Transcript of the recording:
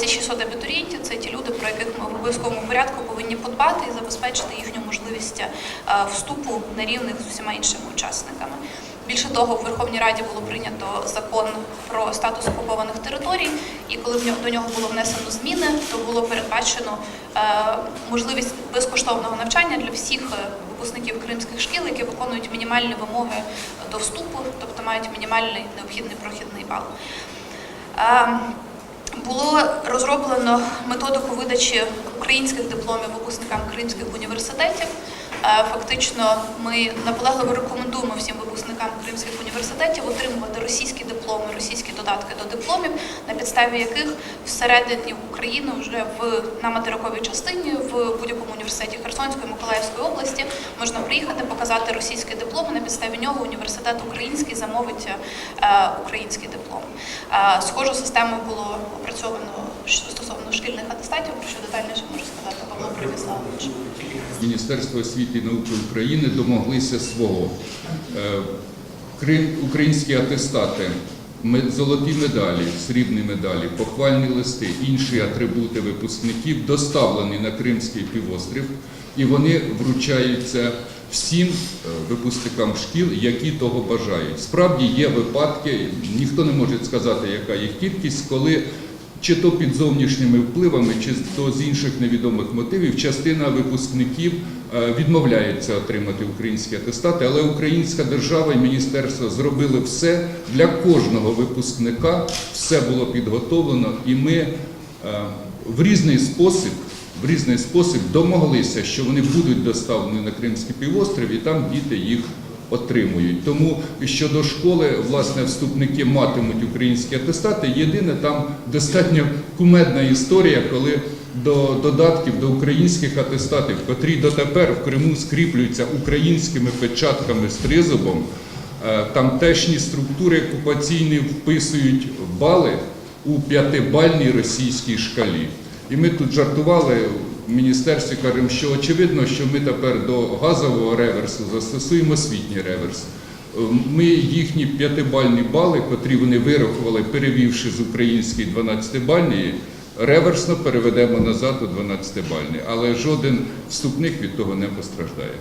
Ці 600 абітурієнтів це ті люди, про яких ми в обов'язковому порядку повинні подбати і забезпечити їхню можливість е, вступу на рівних з усіма іншими учасниками. Більше того, в Верховній Раді було прийнято закон про статус окупованих територій, і коли до нього було внесено зміни, то було передбачено е, можливість безкоштовного навчання для всіх е, випускників кримських шкіл, які виконують мінімальні вимоги до вступу, тобто мають мінімальний необхідний прохідний бал. Було розроблено методику видачі українських дипломів випускникам кримських університетів. Е, Фактично, ми наполегливо рекомендуємо всім випускникам кримських університетів отримувати російські дипломи, російські додатки до дипломів, на підставі яких всередині України вже в на материковій частині в будь-якому університеті Херсонської Миколаївської області можна приїхати, показати російський диплом. На підставі нього університет український замовить е, український диплом. Е, Схожу систему було опрацьовано стосовно шкільних атестатів, про що детальніше може сказати Павло Привіславович. Міністерство освіти і науки України домоглися свого. Українські атестати, золоті медалі, срібні медалі, похвальні листи, інші атрибути випускників доставлені на Кримський півострів, і вони вручаються всім е, випускникам шкіл, які того бажають. Справді є випадки, ніхто не може сказати, яка їх кількість, коли чи то під зовнішніми впливами, чи то з інших невідомих мотивів, частина випускників е, відмовляється отримати українські атестати, але українська держава і міністерство зробили все для кожного випускника, все було підготовлено, і ми е, в різний спосіб. В різний спосіб домоглися, що вони будуть доставлені на Кримський півострів, і там діти їх отримують. Тому щодо школи, власне, вступники матимуть українські атестати. Єдине, там достатньо кумедна історія, коли до додатків до українських атестатів, котрі дотепер в Криму скріплюються українськими печатками з тризубом, е, тамтешні структури окупаційні вписують бали у п'ятибальній російській шкалі. І ми тут жартували в міністерстві, кажемо, що очевидно, що ми тепер до газового реверсу застосуємо освітній реверс. Е, Ми їхні п'ятибальні бали, котрі вони вирахували, перевівши з української 12-бальної, реверсно переведемо назад у 12-бальний. Але жоден вступник від того не постраждає.